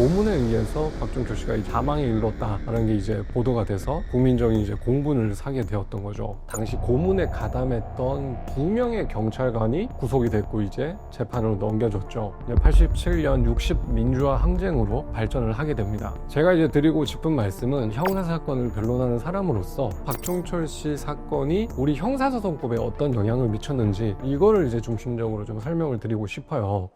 고문에 의해서 박종철 씨가 이제 사망에 이르렀다라는 게 이제 보도가 돼서 국민적인 이제 공분을 사게 되었던 거죠. 당시 고문에 가담했던 두 명의 경찰관이 구속이 됐고 이제 재판으로 넘겨졌죠. 87년 60 민주화 항쟁으로 발전을 하게 됩니다. 제가 이제 드리고 싶은 말씀은 형사 사건을 변론하는 사람으로서 박종철 씨 사건이 우리 형사소송법에 어떤 영향을 미쳤는지 이거를 이제 중심적으로 좀 설명을 드리고 싶어요.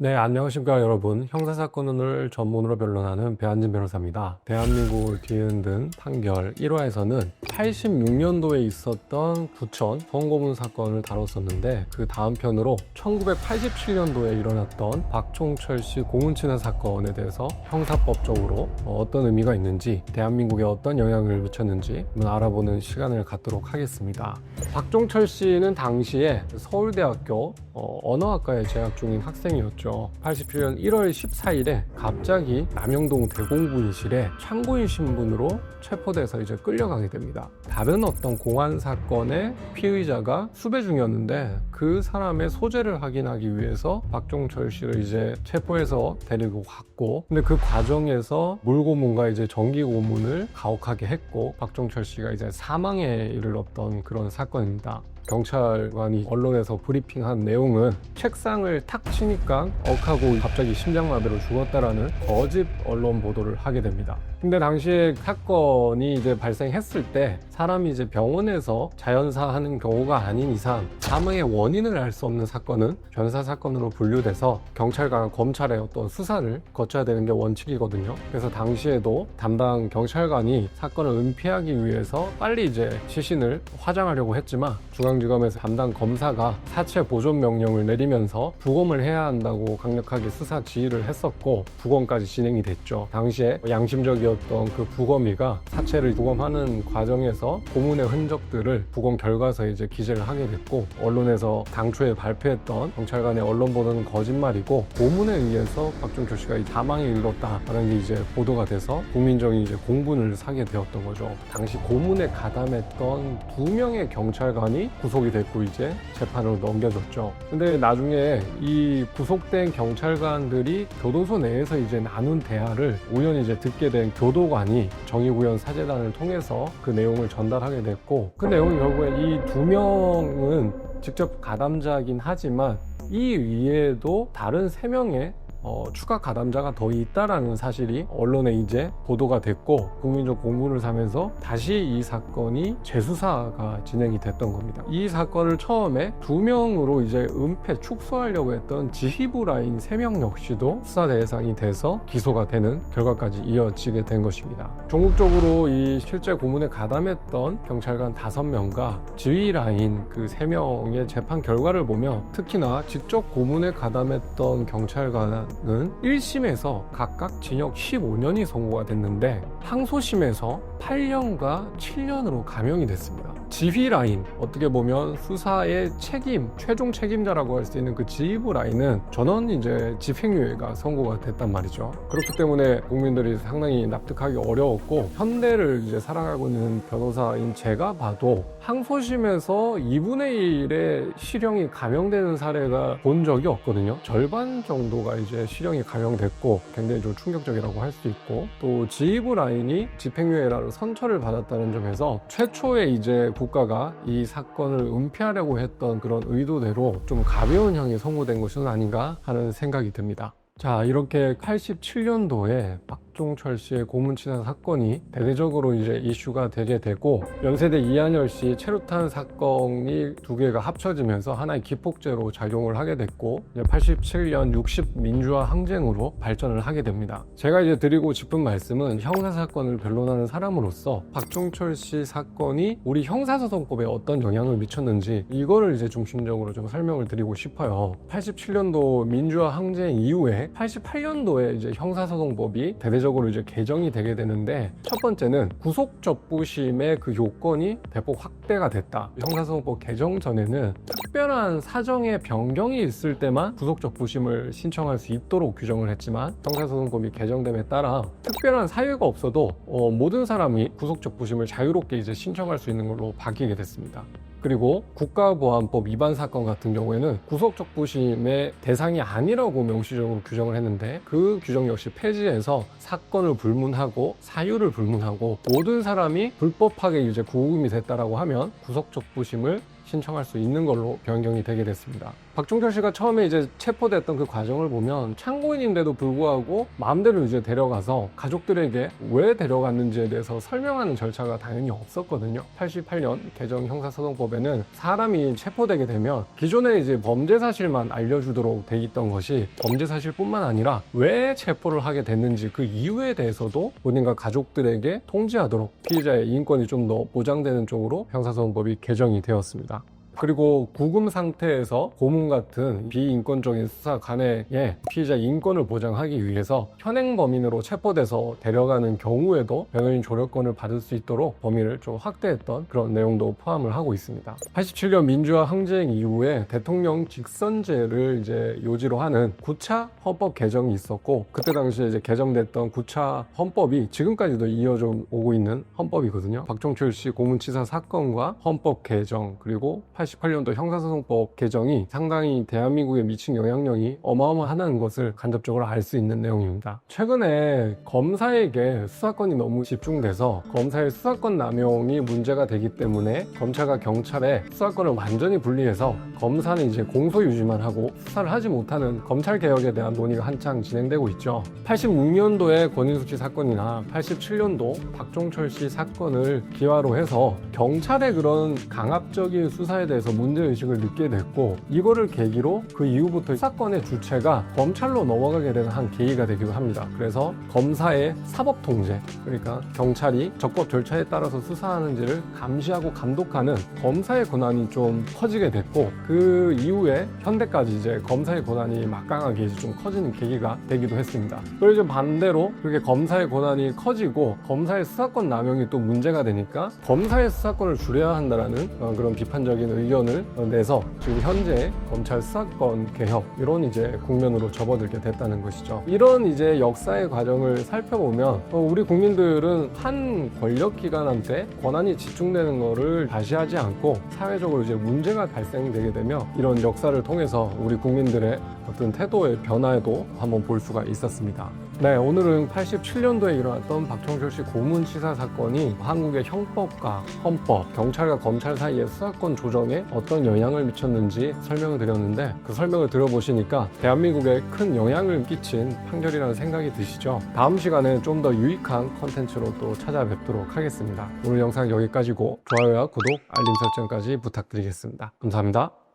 네, 안녕하십니까 여러분. 형사사건을 전문으로 변론하는 배한진 변호사입니다. 대한민국을 뒤흔든 판결 1화에서는 86년도에 있었던 부천 성고문 사건을 다뤘었는데 그 다음 편으로 1987년도에 일어났던 박종철 씨 고문치는 사건에 대해서 형사법적으로 어떤 의미가 있는지 대한민국에 어떤 영향을 미쳤는지 알아보는 시간을 갖도록 하겠습니다. 박종철 씨는 당시에 서울대학교 어, 언어학과에 재학 중인 학생이었죠. 87년 1월 14일에 갑자기 남영동 대공분실에 참고인 신분으로 체포돼서 이제 끌려가게 됩니다. 다른 어떤 공안 사건의 피의자가 수배 중이었는데 그 사람의 소재를 확인하기 위해서 박종철 씨를 이제 체포해서 데리고 갔고 근데 그 과정에서 물고문과 이제 전기 고문을 가혹하게 했고 박종철 씨가 이제 사망에 이르렀던 그런 사건입니다. 경찰관이 언론에서 브리핑한 내용은 책상을 탁 치니까 억하고 갑자기 심장마비로 죽었다라는 거짓 언론 보도를 하게 됩니다. 근데 당시에 사건이 이제 발생했을 때 사람이 이제 병원에서 자연사하는 경우가 아닌 이상 사망의 원인을 알 수 없는 사건은 변사 사건으로 분류돼서 경찰과 검찰의 어떤 수사를 거쳐야 되는 게 원칙이거든요. 그래서 당시에도 담당 경찰관이 사건을 은폐하기 위해서 빨리 이제 시신을 화장하려고 했지만 중앙지검에서 담당 검사가 사체 보존 명령을 내리면서 부검을 해야 한다고 강력하게 수사 지휘를 했었고 부검까지 진행이 됐죠. 당시에 양심적이 었던 그 부검이가 사체를 부검하는 과정에서 고문의 흔적들을 부검 결과서에 이제 기재를 하게 됐고 언론에서 당초에 발표했던 경찰관의 언론 보도는 거짓말이고 고문에 의해서 박종철 씨가 이 사망에 이르렀다라는 게 이제 보도가 돼서 국민적인 이제 공분을 사게 되었던 거죠. 당시 고문에 가담했던 두 명의 경찰관이 구속이 됐고 이제 재판으로 넘겨졌죠. 근데 나중에 이 구속된 경찰관들이 교도소 내에서 이제 나눈 대화를 우연히 이제 듣게 된 교도관이 정의구현 사재단을 통해서 그 내용을 전달하게 됐고 그 내용이 결국에 이 두 명은 직접 가담자이긴 하지만 이 위에도 다른 세 명의 어, 추가 가담자가 더 있다라는 사실이 언론에 이제 보도가 됐고 국민적 공분을 사면서 다시 이 사건이 재수사가 진행이 됐던 겁니다. 이 사건을 처음에 두 명으로 이제 은폐 축소하려고 했던 지휘부 라인 세 명 역시도 수사 대상이 돼서 기소가 되는 결과까지 이어지게 된 것입니다. 종국적으로 이 실제 고문에 가담했던 경찰관 다섯 명과 지휘 라인 그 세 명의 재판 결과를 보면 특히나 직접 고문에 가담했던 경찰관 은 1심에서 각각 징역 15년이 선고가 됐는데 항소심에서 8년과 7년으로 감형이 됐습니다. 지휘 라인 어떻게 보면 수사의 책임 최종 책임자라고 할 수 있는 그 지휘부 라인은 전원 이제 집행유예가 선고가 됐단 말이죠. 그렇기 때문에 국민들이 상당히 납득하기 어려웠고 현대를 이제 살아가고 있는 변호사인 제가 봐도 항소심에서 2분의 1의 실형이 감형되는 사례가 본 적이 없거든요. 절반 정도가 이제 실형이 감형됐고 굉장히 좀 충격적이라고 할 수 있고 또 지휘부 라인이 집행유예라로 선처를 받았다는 점에서 최초의 이제 국가가 이 사건을 은폐하려고 했던 그런 의도대로 좀 가벼운 형이 선고된 것은 아닌가 하는 생각이 듭니다. 자, 이렇게 87년도에 박 종철 씨의 고문치사 사건이 대대적으로 이제 이슈가 되게 되고 연세대 이한열 씨 체류탄 사건이 두 개가 합쳐지면서 하나의 기폭제로 작용을 하게 됐고 이제 87년 60 민주화 항쟁으로 발전을 하게 됩니다. 제가 이제 드리고 싶은 말씀은 형사 사건을 변론하는 사람으로서 박종철 씨 사건이 우리 형사소송법에 어떤 영향을 미쳤는지 이거를 이제 중심적으로 좀 설명을 드리고 싶어요. 87년도 민주화 항쟁 이후에 88년도에 이제 형사소송법이 대대적으로 이제 개정이 되게 되는데 첫 번째는 구속접부심의 그 요건이 대폭 확대가 됐다. 형사소송법 개정 전에는 특별한 사정의 변경이 있을 때만 구속접부심을 신청할 수 있도록 규정을 했지만 형사소송법이 개정됨에 따라 특별한 사유가 없어도 어, 모든 사람이 구속접부심을 자유롭게 이제 신청할 수 있는 걸로 바뀌게 됐습니다. 그리고 국가보안법 위반 사건 같은 경우에는 구속적부심의 대상이 아니라고 명시적으로 규정을 했는데 그 규정 역시 폐지해서 사건을 불문하고 사유를 불문하고 모든 사람이 불법하게 이제 구금이 됐다라고 하면 구속적부심을 신청할 수 있는 걸로 변경이 되게 됐습니다. 박종철 씨가 처음에 이제 체포됐던 그 과정을 보면 참고인인데도 불구하고 마음대로 이제 데려가서 가족들에게 왜 데려갔는지에 대해서 설명하는 절차가 당연히 없었거든요. 88년 개정 형사소송법에는 사람이 체포되게 되면 기존에 이제 범죄 사실만 알려주도록 돼 있던 것이 범죄 사실뿐만 아니라 왜 체포를 하게 됐는지 그 이유에 대해서도 본인과 가족들에게 통지하도록 피해자의 인권이 좀 더 보장되는 쪽으로 형사소송법이 개정이 되었습니다. 그리고 구금 상태에서 고문 같은 비인권적인 수사 관해에 피의자 인권을 보장하기 위해서 현행 범인으로 체포돼서 데려가는 경우에도 변호인 조력권을 받을 수 있도록 범위를 좀 확대했던 그런 내용도 포함을 하고 있습니다. 87년 민주화 항쟁 이후에 대통령 직선제를 이제 요지로 하는 9차 헌법 개정이 있었고 그때 당시에 이제 개정됐던 9차 헌법이 지금까지도 이어져 오고 있는 헌법이거든요. 박종철 씨 고문치사 사건과 헌법 개정 그리고 88년도 형사소송법 개정이 상당히 대한민국에 미친 영향력이 어마어마하다는 것을 간접적으로 알 수 있는 내용입니다. 최근에 검사에게 수사권이 너무 집중돼서 검사의 수사권 남용이 문제가 되기 때문에 검찰과 경찰의 수사권을 완전히 분리해서 검사는 이제 공소 유지만 하고 수사를 하지 못하는 검찰 개혁에 대한 논의가 한창 진행되고 있죠. 86년도의 권인숙 씨 사건이나 87년도 박종철 씨 사건을 기화로 해서 경찰의 그런 강압적인 수사에 대해 서 문제의식을 느끼게 됐고 이거를 계기로 그 이후부터 사건의 주체가 검찰로 넘어가게 되는 한 계기가 되기도 합니다. 그래서 검사의 사법 통제, 그러니까 경찰이 적법 절차에 따라서 수사하는지를 감시하고 감독하는 검사의 권한이 좀 커지게 됐고 그 이후에 현대까지 이제 검사의 권한이 막강하게 이제 좀 커지는 계기가 되기도 했습니다. 그리고 이제 반대로 그렇게 검사의 권한이 커지고 검사의 수사권 남용이 또 문제가 되니까 검사의 수사권을 줄여야 한다라는 어, 그런 비판적인 의견을 내서 지금 현재 검찰 수사권 개혁 이런 이제 국면으로 접어들게 됐다는 것이죠. 이런 이제 역사의 과정을 살펴보면 어, 우리 국민들은 한 권력 기관한테 권한이 집중되는 거를 과시하지 않고 사회적으로 이제 문제가 발생되게 되면 이런 역사를 통해서 우리 국민들의 어떤 태도의 변화에도 한번 볼 수가 있었습니다. 네, 오늘은 87년도에 일어났던 박종철 씨 고문치사 사건이 한국의 형법과 헌법, 경찰과 검찰 사이의 수사권 조정에 어떤 영향을 미쳤는지 설명을 드렸는데 그 설명을 들어보시니까 대한민국에 큰 영향을 끼친 판결이라는 생각이 드시죠? 다음 시간에 좀 더 유익한 컨텐츠로 또 찾아뵙도록 하겠습니다. 오늘 영상 여기까지고 좋아요와 구독, 알림 설정까지 부탁드리겠습니다. 감사합니다.